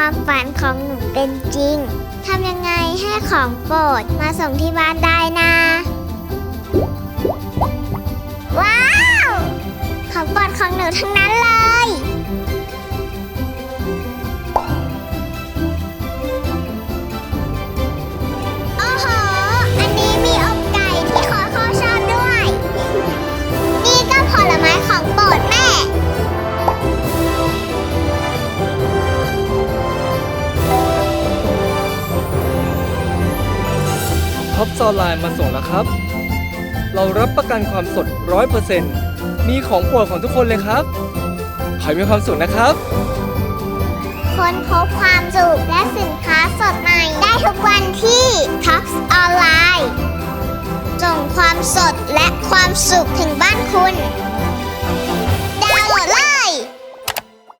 ความฝันของหนูเป็นจริง ทำยังไงให้ของโปรดมาส่งที่บ้านได้นะ ว้าว ของโปรดของหนูทั้งนั้นเลย ท็อปซอลไลน์มาส่งแล้วครับ เรารับประกันความสดร้อยเปอร์เซ็นต์มีของโปรดของทุกคนเลยครับ ขอให้มีความสุขนะครับ ค้นพบความสุขและสินค้าสดใหม่ ได้ทุกวันที่ Tops Online ส่งความสดและความสุขถึงบ้านคุณ